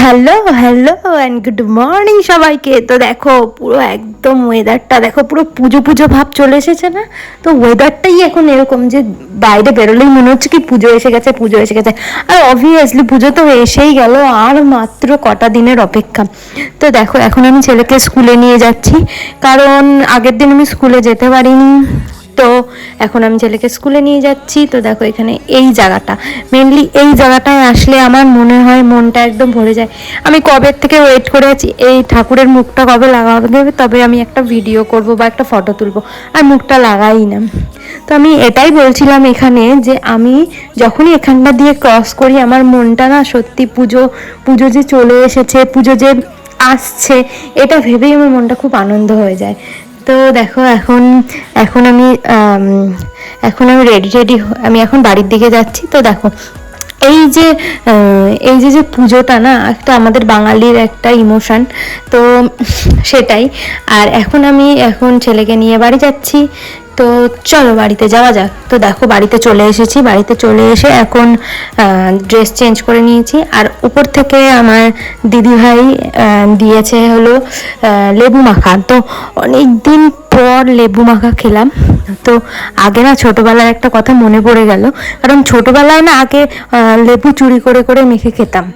Hello hello and good morning সবাইকে। তো দেখো, পুরো একদম ওয়েদারটা দেখো, পুরো পুজো পুজো ভাব চলে এসেছে না? তো ওয়েদারটাই এখন এরকম যে বাইরে বেরোলেই মনে হচ্ছে কি পুজো এসে গেছে, পুজো এসে গেছে। আর অবভিয়াসলি পুজো তো এসেই গেল আর মাত্র কটা দিনের অপেক্ষা। তো দেখো, এখন আমি ছেলেকে স্কুলে নিয়ে যাচ্ছি। কারণ আগের দিন আমি স্কুলে যেতে পারিনি। তো এখন আমি ছেলেকে স্কুলে নিয়ে যাচ্ছি। তো দেখো এখানে এই জায়গাটা। মেনলি এই জায়গাটায় আসলে আমার মনে হয় মনটা একদম ভরে যায়। আমি কবের থেকে ওয়েট করে আছি? এই ঠাকুরের মুখটা কবে লাগাবে? তবে আমি একটা ভিডিও করব বা একটা ফটো তুলবো। আর মুখটা লাগাই না। তো আমি এটাই বলছিলাম এখানে যে আমি যখনই এখানটা দিয়ে ক্রস করি, আমার মনটা না সত্যি পুজো পুজো যে চলে এসেছে, পুজো যে আসছে, এটা ভেবেই আমার মনটা খুব আনন্দ হয়ে যায়। তো দেখো, এখন এখন আমি এখন আমি রেডি রেডি আমি এখন বাড়ির দিকে যাচ্ছি। তো দেখো, এই যে এই যে যে পুজোটা না, একটা আমাদের বাঙালির একটা ইমোশন তো সেটাই। আর এখন আমি এখন ছেলেকে নিয়ে বাড়ি যাচ্ছি। তো চলো বাড়িতে যাওয়া যাক। তো দেখো বাড়িতে চলে এসেছি। বাড়িতে চলে এসে এখন ড্রেস চেঞ্জ করে নিয়েছি। আর উপর থেকে আমার দিদিভাই দিয়েছে হলো লেবু মাখা। তো অনেক দিন পর লেবু মাখা খেলাম। তো আগে না ছোটবেলার একটা কথা মনে পড়ে গেল। কারণ ছোটোবেলায় না আগে লেবু চুরি করে করে মেখে খেতাম।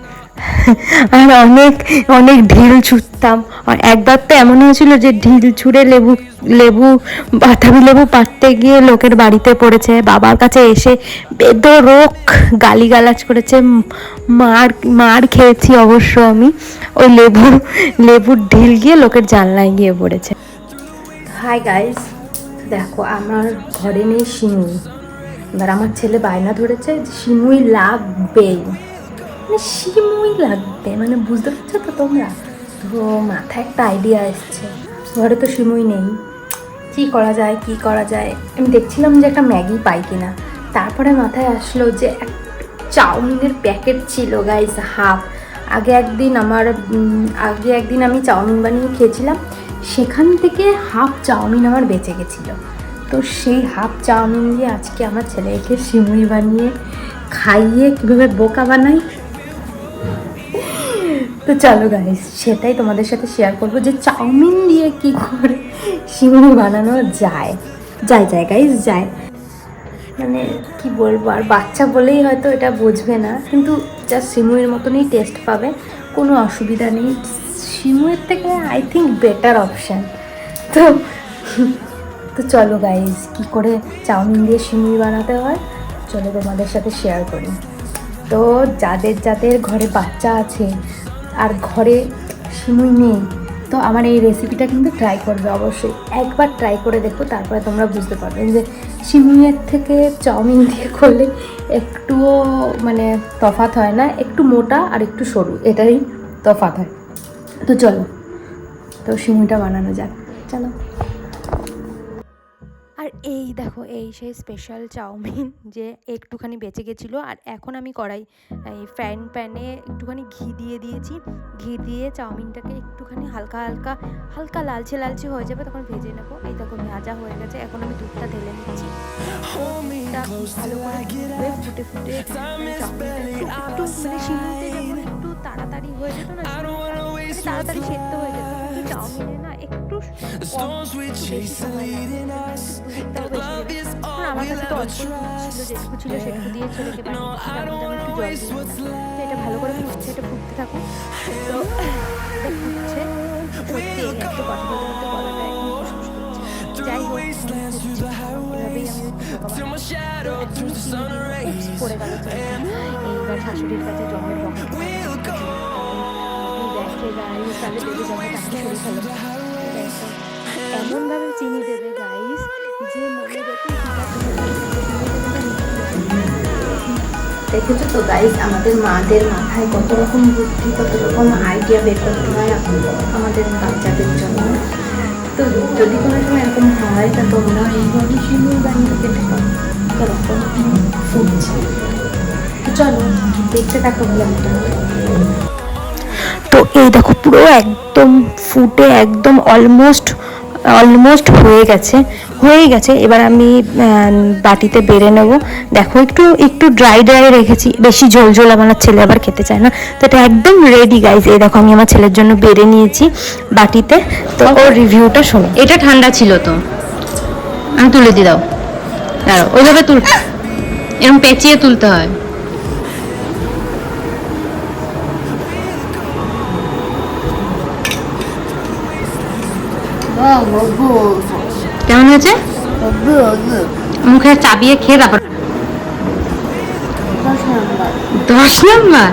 আর অনেক অনেক ঢিল ছুটতাম। আর একবার তো এমন হয়েছিল যে ঢিল ছুঁড়ে লেবু লেবু, বাতাবি লেবু পাড়তে গিয়ে লোকের বাড়িতে পড়েছে। বাবার কাছে এসে বেদরক গালিগালাজ করেছে। মার মার খেয়েছি অবশ্য আমি। ওই লেবু, লেবুর ঢিল গিয়ে লোকের জানলায় গিয়ে পড়েছে। হাই গাইস দেখো আমার ঘরে নেই শিমুই। এবার আমার ছেলে বায়না ধরেছে শিমুই লাগবেই। মানে শিমুই লাগবে মানে বুঝতে পারছ তো তোমরা? তো মাথায় একটা আইডিয়া এসছে। ঘরে তো শিমুই নেই। কি করা যায়, কি করা যায়? আমি দেখছিলাম যে একটা ম্যাগি পাই কিনা। তারপরে মাথায় আসলো যে এক চাউমিনের প্যাকেট ছিল গাইস হাফ। আগে একদিন আমার আগে একদিন আমি চাউমিন বানিয়ে খেয়েছিলাম। সেখান থেকে হাফ চাউমিন আমার বেঁচে গেছিল। তো সেই হাফ চাউমিন দিয়ে আজকে আমার ছেলেকে সিমুই বানিয়ে খাইয়ে কীভাবে বোকা বানাই তো চলো গাইস সেটাই তোমাদের সাথে শেয়ার করব যে চাউমিন দিয়ে কি করে সিমুই বানানো যায়। যায় যায় গাইস যায়। মানে কি বলব, আর বাচ্চা বলেই হয়তো এটা বুঝবে না, কিন্তু যা সিমুইয়ের মতনই টেস্ট পাবে, কোনো অসুবিধা নেই। সিমুইয়ের থেকে আই থিঙ্ক বেটার অপশান তো তো চলো গাইজ কি করে চাউমিন দিয়ে সিমুই বানাতে হয়, চলো তোমাদের সাথে শেয়ার করি। তো যাদের যাদের ঘরে বাচ্চা আছে আর ঘরে সিমুই নেই, তো আমার এই রেসিপিটা কিন্তু ট্রাই করবে অবশ্যই। একবার ট্রাই করে দেখো, তারপরে তোমরা বুঝতে পারবে। যে সিমুইয়ের থেকে চাউমিন দিয়ে করলে একটুও মানে তফাৎ হয় না, একটু মোটা আর একটু সরু, এটাই তফাত হয়। তো চলো, তো সিমুইটা বানানো যাক। চলো। আর এই দেখো এই সেই স্পেশাল চাউমিন যে একটুখানি বেঁচে গেছিল আর এখন আমি কড়াই এই ফ্যান প্যানে একটুখানি ঘি দিয়ে দিয়েছি। ঘি দিয়ে চাউমিনটাকে একটুখানি হালকা হালকা হালকা লালচে লালচে হয়ে যাবে তখন ভেজে নেব। এই দেখো ভাজা হয়ে গেছে। এখন আমি দুধটা ঢেলে নিচ্ছি। ভালো করে ফুটবে ফুটে ফুটে মানে একটু তাড়াতাড়ি হয়ে যেত না মানে তাড়াতাড়ি সেদ্ধ হয়ে যেত। চাউমিনে না একটু কম একটু আমার কাছে তো অল্প যেটুকু ছিল সেটুকু দিয়ে ছেলেকে আমি একটু জল দিয়েছিলাম এটা ভালো করে ফুটছে এটা ফুটতে থাকুক তো ফুটছে সত্যি একটু কথা বলতে বলতে গলাটা একদম ফুসফুস করছে। যাই হোক এভাবেই আমি পড়ে গেল এইবার শাশুড়ির কাছে জমের বকা তাহলে যাবে তাকে শরীর এমনভাবে চিনি দেবে গাইস যে মনে দেখো দেখেছ তো গাইস আমাদের মাদের মাথায় কত রকম বুদ্ধি কত রকম আইডিয়া বের করতে হয় আমাদের বাচ্চাদের জন্য। তো যদি কোনো সময় এরকম হয় তা তোমরা এইভাবে শিমুই বানিয়ে খেতে পারো। এরকম ফুটছে তো চলো দেখতে থাকো ব্লগটা তো এই দেখো পুরো একদম ফুটে একদম অলমোস্ট অলমোস্ট হয়ে গেছে হয়ে গেছে। এবার আমি বাটিতে বেড়ে নেব। দেখো একটু একটু ড্রাই ড্রাই রেখেছি। বেশি ঝোল ঝোল আমার ছেলে আবার খেতে চায় না। তো এটা একদম রেডি গাইজ এই দেখো আমি আমার ছেলের জন্য বেড়ে নিয়েছি বাটিতে। তো ওর রিভিউটা শোনো। এটা ঠান্ডা ছিল তো। আমি তুলে দিয়ে দাও। দাঁড়াও ওইভাবে তুল। এরকম পেঁচিয়ে তুলতে হয়। কেমন হয়েছে? মুখে চাবিয়ে খেয়ে তারপর দশ নম্বর।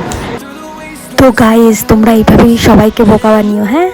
তো গাইস তোমরা এইভাবেই সবাইকে বোকা বানিও হ্যাঁ?